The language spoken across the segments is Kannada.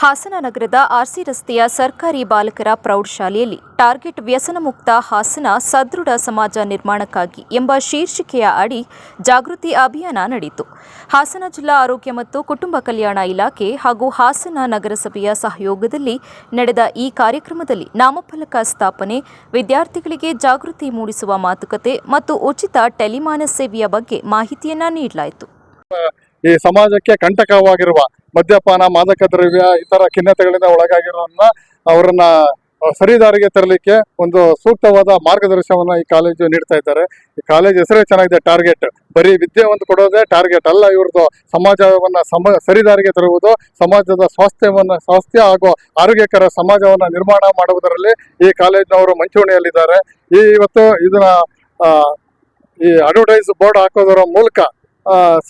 ಹಾಸನ ನಗರದ ಆರ್ಸಿ ರಸ್ತೆಯ ಸರ್ಕಾರಿ ಬಾಲಕರ ಪ್ರೌಢಶಾಲೆಯಲ್ಲಿ ಟಾರ್ಗೆಟ್ ವ್ಯಸನ ಮುಕ್ತ ಹಾಸನ ಸದೃಢ ಸಮಾಜ ನಿರ್ಮಾಣಕ್ಕಾಗಿ ಎಂಬ ಶೀರ್ಷಿಕೆಯ ಅಡಿ ಜಾಗೃತಿ ಅಭಿಯಾನ ನಡೆಯಿತು. ಹಾಸನ ಜಿಲ್ಲಾ ಆರೋಗ್ಯ ಮತ್ತು ಕುಟುಂಬ ಕಲ್ಯಾಣ ಇಲಾಖೆ ಹಾಗೂ ಹಾಸನ ನಗರಸಭೆಯ ಸಹಯೋಗದಲ್ಲಿ ನಡೆದ ಈ ಕಾರ್ಯಕ್ರಮದಲ್ಲಿ ನಾಮಫಲಕ ಸ್ಥಾಪನೆ, ವಿದ್ಯಾರ್ಥಿಗಳಿಗೆ ಜಾಗೃತಿ ಮೂಡಿಸುವ ಮಾತುಕತೆ ಮತ್ತು ಉಚಿತ ಟೆಲಿಮಾನ ಸೇವೆಯ ಬಗ್ಗೆ ಮಾಹಿತಿಯನ್ನ ನೀಡಲಾಯಿತು. ಈ ಸಮಾಜಕ್ಕೆ ಕಂಟಕವಾಗಿರುವ ಮದ್ಯಪಾನ ಮಾದಕ ದ್ರವ್ಯ ಇತರ ಖಿನ್ನತೆಗಳಿಂದ ಒಳಗಾಗಿರೋದನ್ನ ಅವರನ್ನ ಸರಿದಾರಿಗೆ ತರಲಿಕ್ಕೆ ಒಂದು ಸೂಕ್ತವಾದ ಮಾರ್ಗದರ್ಶನವನ್ನ ಈ ಕಾಲೇಜು ನೀಡ್ತಾ ಇದ್ದಾರೆ. ಈ ಕಾಲೇಜ್ ಹೆಸರೇ ಚೆನ್ನಾಗಿದೆ, ಟಾರ್ಗೆಟ್. ಬರೀ ವಿದ್ಯೆ ಒಂದು ಕೊಡೋದೇ ಟಾರ್ಗೆಟ್ ಅಲ್ಲ ಇವ್ರದ್ದು ಸಮಾಜವನ್ನ ಸಮ, ಸರಿದಾರಿಗೆ ತರುವುದು, ಸಮಾಜದ ಸ್ವಾಸ್ಥ್ಯವನ್ನ, ಸ್ವಾಸ್ಥ್ಯ ಹಾಗೂ ಆರೋಗ್ಯಕರ ಸಮಾಜವನ್ನ ನಿರ್ಮಾಣ ಮಾಡುವುದರಲ್ಲಿ ಈ ಕಾಲೇಜಿನವರು ಮಂಚೂಣಿಯಲ್ಲಿದ್ದಾರೆ. ಈ ಇವತ್ತು ಇದನ್ನ ಈ ಅಡ್ವರ್ಟೈಸ್ ಬೋರ್ಡ್ ಹಾಕೋದರ ಮೂಲಕ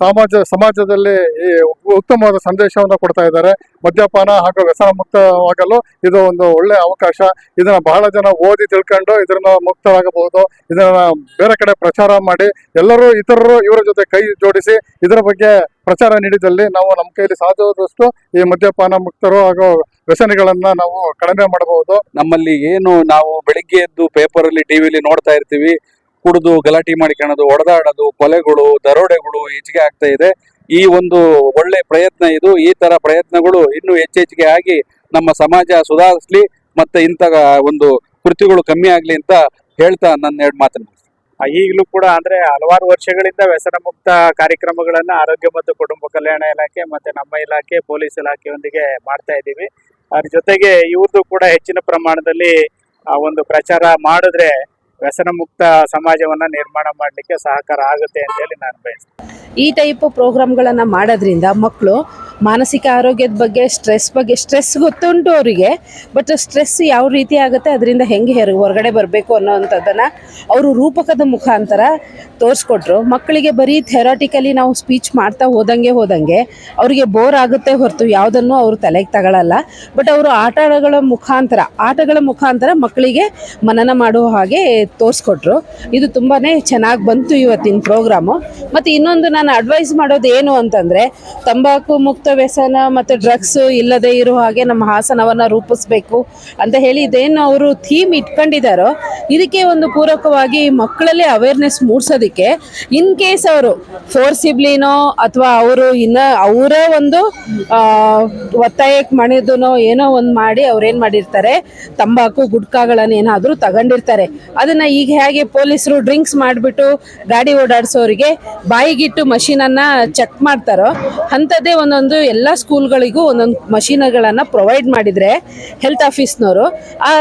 ಸಮಾಜ, ಸಮಾಜದಲ್ಲಿ ಈ ಉತ್ತಮವಾದ ಸಂದೇಶವನ್ನು ಕೊಡ್ತಾ ಇದ್ದಾರೆ. ಮದ್ಯಪಾನ ಹಾಗೂ ವ್ಯಸನ ಮುಕ್ತವಾಗಲು ಇದು ಒಂದು ಒಳ್ಳೆ ಅವಕಾಶ. ಇದನ್ನ ಬಹಳ ಜನ ಓದಿ ತಿಳ್ಕೊಂಡು ಇದನ್ನ ಮುಕ್ತರಾಗಬಹುದು. ಇದನ್ನ ಬೇರೆ ಕಡೆ ಪ್ರಚಾರ ಮಾಡಿ ಎಲ್ಲರೂ ಇತರರು ಇವರ ಜೊತೆ ಕೈ ಜೋಡಿಸಿ ಇದರ ಬಗ್ಗೆ ಪ್ರಚಾರ ನೀಡಿದಲ್ಲಿ ನಾವು ನಮ್ಮ ಕೈಯಲ್ಲಿ ಸಾಧ್ಯವಾದಷ್ಟು ಈ ಮದ್ಯಪಾನ ಮುಕ್ತರು ಹಾಗೂ ವ್ಯಸನಿಗಳನ್ನ ನಾವು ಕಡಿಮೆ ಮಾಡಬಹುದು. ನಮ್ಮಲ್ಲಿ ಏನು ನಾವು ಬೆಳಿಗ್ಗೆ ಎದ್ದು ಪೇಪರ್ ಅಲ್ಲಿ ಟಿವಿಲಿ ನೋಡ್ತಾ ಇರ್ತೀವಿ. ಕುಡಿದು ಗಲಾಟೆ ಮಾಡಿಕೊಳ್ಳೋದು ಹೊಡೆದಾಡೋದು ಕೊಲೆಗಳು, ದರೋಡೆಗಳು ಹೆಚ್ಚಿಗೆ ಆಗ್ತಾ ಇದೆ. ಈ ಒಂದು ಒಳ್ಳೆ ಪ್ರಯತ್ನ ಇದು. ಈ ತರ ಪ್ರಯತ್ನಗಳು ಇನ್ನೂ ಹೆಚ್ಚೆಚ್ಚಿಗೆ ಆಗಿ ನಮ್ಮ ಸಮಾಜ ಸುಧಾರಿಸ್ಲಿ ಮತ್ತೆ ಇಂಥ ಒಂದು ಕೃತಿಗಳು ಕಮ್ಮಿ ಆಗ್ಲಿ ಅಂತ ಹೇಳ್ತಾ ನನ್ನ ಎರಡು ಮಾತನ್ನು ಈಗಲೂ ಕೂಡ ಅಂದ್ರೆ ಹಲವಾರು ವರ್ಷಗಳಿಂದ ವ್ಯಸನ ಮುಕ್ತ ಕಾರ್ಯಕ್ರಮಗಳನ್ನ ಆರೋಗ್ಯ ಮತ್ತು ಕುಟುಂಬ ಕಲ್ಯಾಣ ಇಲಾಖೆ ಮತ್ತೆ ನಮ್ಮ ಇಲಾಖೆ, ಪೊಲೀಸ್ ಇಲಾಖೆಯೊಂದಿಗೆ ಮಾಡ್ತಾ ಇದ್ದೀವಿ. ಅದ್ರ ಜೊತೆಗೆ ಇವ್ರದ್ದು ಕೂಡ ಹೆಚ್ಚಿನ ಪ್ರಮಾಣದಲ್ಲಿ ಒಂದು ಪ್ರಚಾರ ಮಾಡಿದ್ರೆ ವ್ಯಸನ ಮುಕ್ತ ಸಮಾಜವನ್ನ ನಿರ್ಮಾಣ ಮಾಡಲಿಕ್ಕೆ ಸಹಕಾರ ಆಗುತ್ತೆ ಅಂತ ಹೇಳಿ ನಾನು ಬಯಸ್ತೇನೆ. ಈ ಟೈಪ್ ಪ್ರೋಗ್ರಾಮ್ಗಳನ್ನು ಮಾಡೋದ್ರಿಂದ ಮಕ್ಕಳು ಮಾನಸಿಕ ಆರೋಗ್ಯದ ಬಗ್ಗೆ ಸ್ಟ್ರೆಸ್ ಬಗ್ಗೆ ಸ್ಟ್ರೆಸ್ ಗೊತ್ತುಂಟು ಅವರಿಗೆ ಬಟ್ ಸ್ಟ್ರೆಸ್ ಯಾವ ರೀತಿ ಆಗುತ್ತೆ ಅದರಿಂದ ಹೆಂಗೆ ಹೆರ, ಹೊರಗಡೆ ಬರಬೇಕು ಅನ್ನೋವಂಥದ್ದನ್ನು ಅವರು ರೂಪಕದ ಮುಖಾಂತರ ತೋರಿಸ್ಕೊಟ್ರು. ಮಕ್ಕಳಿಗೆ ಬರೀ ಥೆರಾಟಿಕಲಿ ನಾವು ಸ್ಪೀಚ್ ಮಾಡ್ತಾ ಹೋದಂಗೆ ಹೋದಂಗೆ ಅವರಿಗೆ ಬೋರ್ ಆಗುತ್ತೆ ಹೊರತು ಯಾವುದನ್ನು ಅವರು ತಲೆಗೆ ತಗೊಳ್ಳಲ್ಲ ಬಟ್ ಅವರು ಆಟಗಳ ಮುಖಾಂತರ ಆಟಗಳ ಮುಖಾಂತರ ಮಕ್ಕಳಿಗೆ ಮನನ ಮಾಡುವ ಹಾಗೆ ತೋರಿಸ್ಕೊಟ್ರು. ಇದು ತುಂಬಾ ಚೆನ್ನಾಗಿ ಬಂತು ಇವತ್ತಿನ ಪ್ರೋಗ್ರಾಮು ಮತ್ತು ಇನ್ನೊಂದು ನಾನು ಅಡ್ವೈಸ್ ಮಾಡೋದು ಏನು ಅಂತಂದರೆ, ತಂಬಾಕು ಮುಕ್ತ ವ್ಯಸನ ಮತ್ತು ಡ್ರಗ್ಸ್ ಇಲ್ಲದೆ ಇರೋ ಹಾಗೆ ನಮ್ಮ ಹಾಸನವನ್ನು ರೂಪಿಸ್ಬೇಕು ಅಂತ ಹೇಳಿ ಇದೇನು ಅವರು ಥೀಮ್ ಇಟ್ಕೊಂಡಿದ್ದಾರೋ, ಇದಕ್ಕೆ ಒಂದು ಪೂರಕವಾಗಿ ಮಕ್ಕಳಲ್ಲಿ ಅವೇರ್ನೆಸ್ ಮೂಡಿಸೋದಕ್ಕೆ ಇನ್ ಕೇಸ್ ಅವರು ಫೋರ್ಸಿಬ್ಲಿನೋ ಅಥವಾ ಅವರು ಇನ್ನ ಅವರೇ ಒಂದು ಒತ್ತಾಯಕ್ಕೆ ಮಣಿದನೋ ಏನೋ ಒಂದು ಮಾಡಿ ಅವ್ರೇನು ಮಾಡಿರ್ತಾರೆ, ತಂಬಾಕು, ಗುಟ್ಕಾಗಳನ್ನು ಏನಾದರೂ ತಗೊಂಡಿರ್ತಾರೆ. ಅದನ್ನು ಈಗ ಹೇಗೆ ಪೊಲೀಸರು ಡ್ರಿಂಕ್ಸ್ ಮಾಡಿಬಿಟ್ಟು ಗಾಡಿ ಓಡಾಡಿಸೋರಿಗೆ ಬಾಯಿಗಿಟ್ಟು ಮಷೀನನ್ನು ಚೆಕ್ ಮಾಡ್ತಾರೋ, ಅಂಥದ್ದೇ ಒಂದೊಂದು ಎಲ್ಲ ಸ್ಕೂಲ್ಗಳಿಗೂ ಒಂದೊಂದು ಮಷೀನ್ಗಳನ್ನು ಪ್ರೊವೈಡ್ ಮಾಡಿದರೆ ಹೆಲ್ತ್ ಆಫೀಸ್ನವರು ಆ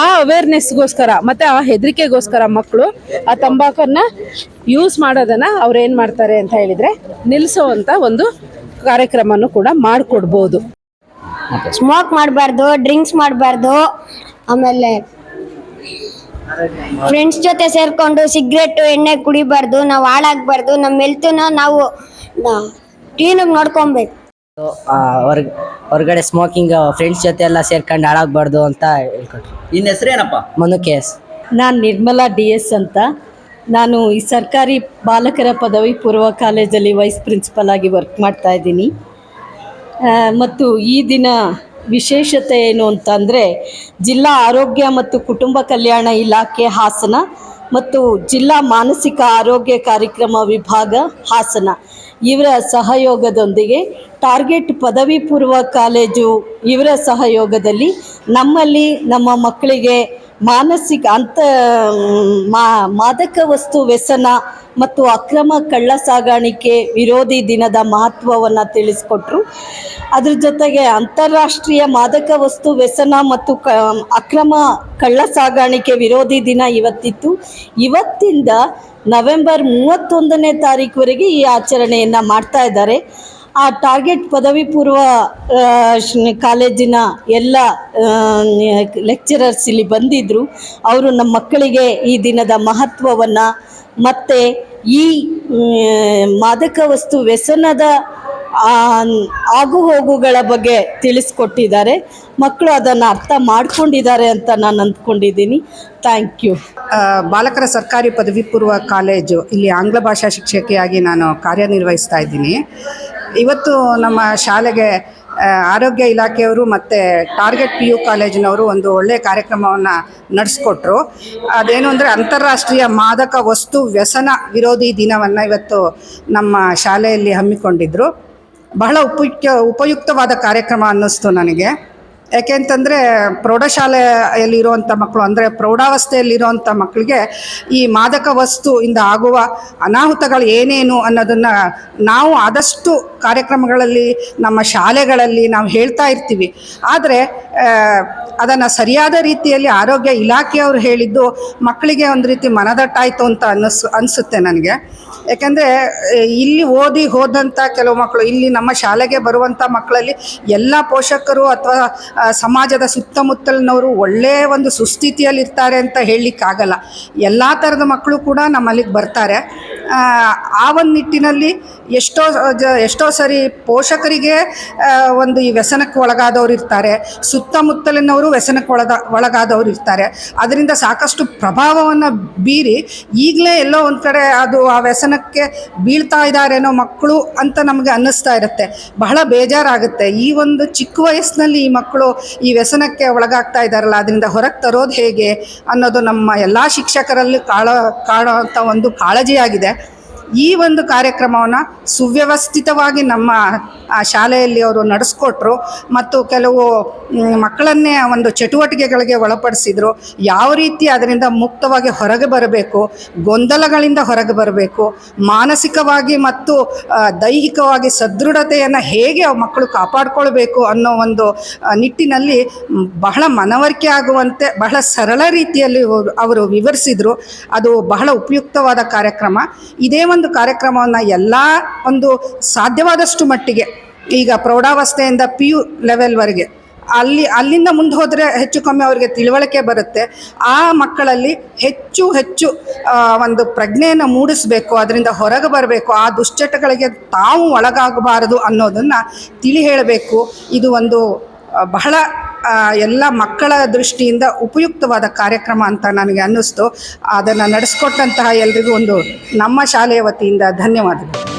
ಆ ಅವೇರ್ನೆಸ್ಗೋಸ್ಕರ ಮತ್ತು ಆ ಹೆದರಿಕೆಗೋಸ್ಕರ ಮಕ್ಕಳು ಆ ತಂಬಾಕನ್ನು ಯೂಸ್ ಮಾಡೋದನ್ನು ಅವ್ರು ಏನು ಮಾಡ್ತಾರೆ ಅಂತ ಹೇಳಿದರೆ ನಿಲ್ಲಿಸೋವಂಥ ಒಂದು ಕಾರ್ಯಕ್ರಮನೂ ಕೂಡ ಮಾಡಿಕೊಡ್ಬೋದು. ಸ್ಮೋಕ್ ಮಾಡಬಾರ್ದು ಡ್ರಿಂಕ್ಸ್ ಮಾಡಬಾರ್ದು ಆಮೇಲೆ ಫ್ರೆಂಡ್ಸ್ ಜೊತೆ ಸೇರ್ಕೊಂಡು ಸಿಗ್ರೆಟ್ ಎಣ್ಣೆ ಕುಡಿಬಾರ್ದು ನಾವು ಹಾಳಾಗಬಾರ್ದು ನಮ್ಮ ಹೆಲ್ತನ್ನ ನಾವು ಕ್ಲೀನಾಗಿ ನೋಡ್ಕೊಬೇಕು. ಹೊರ್ಗ್ ಹೊರಗಡೆ ಸ್ಮೋಕಿಂಗ್ ಫ್ರೆಂಡ್ಸ್ ಜೊತೆ ಎಲ್ಲ ಸೇರ್ಕೊಂಡು ಹಾಳಾಗ್ಬಾರ್ದು ಅಂತ ಹೇಳ್ಕೊಟ್ರು. ನಿನ್ನ ಹೆಸರೇನಪ್ಪ ಮನು ಎಸ್. ನಾನು ನಿರ್ಮಲಾ ಡಿ ಎಸ್ ಅಂತ. ನಾನು ಈ ಸರ್ಕಾರಿ ಬಾಲಕರ ಪದವಿ ಪೂರ್ವ ಕಾಲೇಜಲ್ಲಿ ವೈಸ್ ಪ್ರಿನ್ಸಿಪಲ್ ಆಗಿ ವರ್ಕ್ ಮಾಡ್ತಾ ಇದ್ದೀನಿ. ಆ, ಮತ್ತು ಈ ದಿನ ವಿಶೇಷತೆ ಏನು ಅಂತಂದರೆ ಜಿಲ್ಲಾ ಆರೋಗ್ಯ ಮತ್ತು ಕುಟುಂಬ ಕಲ್ಯಾಣ ಇಲಾಖೆ ಹಾಸನ ಮತ್ತು ಜಿಲ್ಲಾ ಮಾನಸಿಕ ಆರೋಗ್ಯ ಕಾರ್ಯಕ್ರಮ ವಿಭಾಗ ಹಾಸನ. ಇವರ ಸಹಯೋಗದೊಂದಿಗೆ ಟಾರ್ಗೆಟ್ ಪದವಿ ಪೂರ್ವ ಕಾಲೇಜು ಇವರ ಸಹಯೋಗದಲ್ಲಿ ನಮ್ಮಲ್ಲಿ ನಮ್ಮ ಮಕ್ಕಳಿಗೆ ಮಾನಸಿಕ ಅಂತ ಮಾದಕ ವಸ್ತು ವ್ಯಸನ ಮತ್ತು ಅಕ್ರಮ ಕಳ್ಳ ಸಾಗಾಣಿಕೆ ವಿರೋಧಿ ದಿನದ ಮಹತ್ವವನ್ನು ತಿಳಿಸ್ಕೊಟ್ರು. ಅದ್ರ ಜೊತೆಗೆ ಅಂತಾರಾಷ್ಟ್ರೀಯ ಮಾದಕ ವಸ್ತು ವ್ಯಸನ ಮತ್ತು ಕ, ಅಕ್ರಮ ಕಳ್ಳ ಸಾಗಾಣಿಕೆ ವಿರೋಧಿ ದಿನ ಇವತ್ತಿತ್ತು. ಇವತ್ತಿಂದ ನವೆಂಬರ್ ಮೂವತ್ತೊಂದನೇ ತಾರೀಕುವರೆಗೆ ಈ ಆಚರಣೆಯನ್ನು ಮಾಡ್ತಾ ಇದ್ದಾರೆ. ಆ ಟಾರ್ಗೆಟ್ ಪದವಿ ಪೂರ್ವ ಕಾಲೇಜಿನ ಎಲ್ಲ ಲೆಕ್ಚರರ್ಸ್ ಇಲ್ಲಿ ಬಂದಿದ್ದರು ಅವರು ನಮ್ಮ ಮಕ್ಕಳಿಗೆ ಈ ದಿನದ ಮಹತ್ವವನ್ನು ಮತ್ತು ಈ ಮಾದಕ ವಸ್ತು ವ್ಯಸನದ ಆಗು ಹೋಗುಗಳ ಬಗ್ಗೆ ತಿಳಿಸ್ಕೊಟ್ಟಿದ್ದಾರೆ. ಮಕ್ಕಳು ಅದನ್ನು ಅರ್ಥ ಮಾಡ್ಕೊಂಡಿದ್ದಾರೆ ಅಂತ ನಾನು ಅಂದ್ಕೊಂಡಿದ್ದೀನಿ. ಥ್ಯಾಂಕ್ ಯು ಬಾಲಕರ ಸರ್ಕಾರಿ ಪದವಿ ಪೂರ್ವ ಕಾಲೇಜು, ಇಲ್ಲಿ ಆಂಗ್ಲ ಭಾಷಾ ಶಿಕ್ಷಕಿಯಾಗಿ ನಾನು ಕಾರ್ಯನಿರ್ವಹಿಸ್ತಾ ಇದ್ದೀನಿ. ಇವತ್ತು ನಮ್ಮ ಶಾಲೆಗೆ ಆರೋಗ್ಯ ಇಲಾಖೆಯವರು ಮತ್ತು ಟಾರ್ಗೆಟ್ ಪಿ ಯು ಕಾಲೇಜಿನವರು ಒಂದು ಒಳ್ಳೆಯ ಕಾರ್ಯಕ್ರಮವನ್ನು ನಡೆಸ್ಕೊಟ್ರು. ಅದೇನು ಅಂದರೆ ಅಂತಾರಾಷ್ಟ್ರೀಯ ಮಾದಕ ವಸ್ತು ವ್ಯಸನ ವಿರೋಧಿ ದಿನವನ್ನು ಇವತ್ತು ನಮ್ಮ ಶಾಲೆಯಲ್ಲಿ ಹಮ್ಮಿಕೊಂಡಿದ್ದರು ಬಹಳ ಉಪಯುಕ್ತ, ಉಪಯುಕ್ತವಾದ ಕಾರ್ಯಕ್ರಮ ಅನ್ನಿಸ್ತು ನನಗೆ. ಯಾಕೆಂತಂದರೆ ಪ್ರೌಢಶಾಲೆಯಲ್ಲಿರುವಂಥ ಮಕ್ಕಳು ಅಂದರೆ ಪ್ರೌಢಾವಸ್ಥೆಯಲ್ಲಿರುವಂಥ ಮಕ್ಕಳಿಗೆ ಈ ಮಾದಕ ವಸ್ತುವಿಂದ ಆಗುವ ಅನಾಹುತಗಳು ಏನೇನು ಅನ್ನೋದನ್ನು ನಾವು ಆದಷ್ಟು ಕಾರ್ಯಕ್ರಮಗಳಲ್ಲಿ, ನಮ್ಮ ಶಾಲೆಗಳಲ್ಲಿ ನಾವು ಹೇಳ್ತಾ ಇರ್ತೀವಿ. ಆದರೆ ಅದನ್ನು ಸರಿಯಾದ ರೀತಿಯಲ್ಲಿ ಆರೋಗ್ಯ ಇಲಾಖೆಯವರು ಹೇಳಿದ್ದು ಮಕ್ಕಳಿಗೆ ಒಂದು ರೀತಿ ಮನದಟ್ಟಾಯಿತು ಅಂತ ಅನ್ನಿಸ್, ಅನಿಸುತ್ತೆ ನನಗೆ. ಯಾಕೆಂದರೆ ಇಲ್ಲಿ ಓದಿ ಹೋದಂಥ ಕೆಲವು ಮಕ್ಕಳು, ಇಲ್ಲಿ ನಮ್ಮ ಶಾಲೆಗೆ ಬರುವಂಥ ಮಕ್ಕಳಲ್ಲಿ ಎಲ್ಲ ಪೋಷಕರು ಅಥವಾ ಸಮಾಜದ ಸುತ್ತಮುತ್ತಲಿನವರು ಒಳ್ಳೆಯ ಒಂದು ಸುಸ್ಥಿತಿಯಲ್ಲಿ ಇರ್ತಾರೆ ಅಂತ ಹೇಳಲಿಕ್ಕಾಗಲ್ಲ. ಎಲ್ಲ ಥರದ ಮಕ್ಕಳು ಕೂಡ ನಮ್ಮಲ್ಲಿಗೆ ಬರ್ತಾರೆ. ಆ, ಒಂದು ನಿಟ್ಟಿನಲ್ಲಿ ಎಷ್ಟೋ ಜ ಎಷ್ಟೋ ಸರಿ ಪೋಷಕರಿಗೆ ಒಂದು ಈ ವ್ಯಸನಕ್ಕೆ ಒಳಗಾದವರು ಇರ್ತಾರೆ. ಸುತ್ತಮುತ್ತಲಿನವರು ವ್ಯಸನಕ್ಕೆ ಒಳಗ ಒಳಗಾದವರು ಇರ್ತಾರೆ. ಅದರಿಂದ ಸಾಕಷ್ಟು ಪ್ರಭಾವವನ್ನು ಬೀರಿ ಈಗಲೇ ಎಲ್ಲೋ ಒಂದು ಕಡೆ ಅದು ಆ ವ್ಯಸನಕ್ಕೆ ಬೀಳ್ತಾ ಇದ್ದಾರೇನೋ ಮಕ್ಕಳು ಅಂತ ನಮಗೆ ಅನ್ನಿಸ್ತಾ ಇರುತ್ತೆ. ಬಹಳ ಬೇಜಾರಾಗುತ್ತೆ. ಈ ಒಂದು ಚಿಕ್ಕ ವಯಸ್ಸಿನಲ್ಲಿ ಈ ಮಕ್ಕಳು ಈ ವ್ಯಸನಕ್ಕೆ ಒಳಗಾಗ್ತಾ ಇದ್ದಾರಲ್ಲ ಅದರಿಂದ ಹೊರಗೆ ತರೋದು ಹೇಗೆ ಅನ್ನೋದು ನಮ್ಮ ಎಲ್ಲ ಶಿಕ್ಷಕರಲ್ಲಿ ಕಾಳ ಕಾಣುವಂಥ ಒಂದು ಕಾಳಜಿಯಾಗಿದೆ. ಈ ಒಂದು ಕಾರ್ಯಕ್ರಮವನ್ನು ಸುವ್ಯವಸ್ಥಿತವಾಗಿ ನಮ್ಮ ಶಾಲೆಯಲ್ಲಿ ಅವರು ನಡೆಸ್ಕೊಟ್ರು ಮತ್ತು ಕೆಲವು ಮಕ್ಕಳನ್ನೇ ಒಂದು ಚಟುವಟಿಕೆಗಳಿಗೆ ಒಳಪಡಿಸಿದ್ರು. ಯಾವ ರೀತಿ ಅದರಿಂದ ಮುಕ್ತವಾಗಿ ಹೊರಗೆ ಬರಬೇಕು, ಗೊಂದಲಗಳಿಂದ ಹೊರಗೆ ಬರಬೇಕು, ಮಾನಸಿಕವಾಗಿ ಮತ್ತು ದೈಹಿಕವಾಗಿ ಸದೃಢತೆಯನ್ನು ಹೇಗೆ ಮಕ್ಕಳು ಕಾಪಾಡಿಕೊಳ್ಬೇಕು ಅನ್ನೋ ಒಂದು ನಿಟ್ಟಿನಲ್ಲಿ ಬಹಳ ಮನವರಿಕೆ ಆಗುವಂತೆ, ಬಹಳ ಸರಳ ರೀತಿಯಲ್ಲಿ ಅವರು ವಿವರಿಸಿದರು. ಅದು ಬಹಳ ಉಪಯುಕ್ತವಾದ ಕಾರ್ಯಕ್ರಮ. ಇದೇ ಒಂದು ಕಾರ್ಯಕ್ರಮವನ್ನು ಎಲ್ಲ ಒಂದು ಸಾಧ್ಯವಾದಷ್ಟು ಮಟ್ಟಿಗೆ ಈಗ ಪ್ರೌಢಾವಸ್ಥೆಯಿಂದ ಪಿ ಯು ಲೆವೆಲ್ವರೆಗೆ ಅಲ್ಲಿ, ಅಲ್ಲಿಂದ ಮುಂದೆ ಹೋದರೆ ಹೆಚ್ಚು ಕಮ್ಮಿ ಅವರಿಗೆ ತಿಳುವಳಿಕೆ ಬರುತ್ತೆ. ಆ ಮಕ್ಕಳಲ್ಲಿ ಹೆಚ್ಚು ಹೆಚ್ಚು ಒಂದು ಪ್ರಜ್ಞೆಯನ್ನು ಮೂಡಿಸಬೇಕು, ಅದರಿಂದ ಹೊರಗೆ ಬರಬೇಕು, ಆ ದುಶ್ಚಟಗಳಿಗೆ ತಾವು ಒಳಗಾಗಬಾರದು ಅನ್ನೋದನ್ನು ತಿಳಿ ಹೇಳಬೇಕು. ಇದು ಒಂದು ಬಹಳ ಎಲ್ಲ ಮಕ್ಕಳ ದೃಷ್ಟಿಯಿಂದ ಉಪಯುಕ್ತವಾದ ಕಾರ್ಯಕ್ರಮ ಅಂತ ನನಗೆ ಅನ್ನಿಸ್ತು. ಅದನ್ನು ನಡೆಸ್ಕೊಟ್ಟಂತಹ ಎಲ್ರಿಗೂ ಒಂದು ನಮ್ಮ ಶಾಲೆಯ ವತಿಯಿಂದ ಧನ್ಯವಾದಗಳು.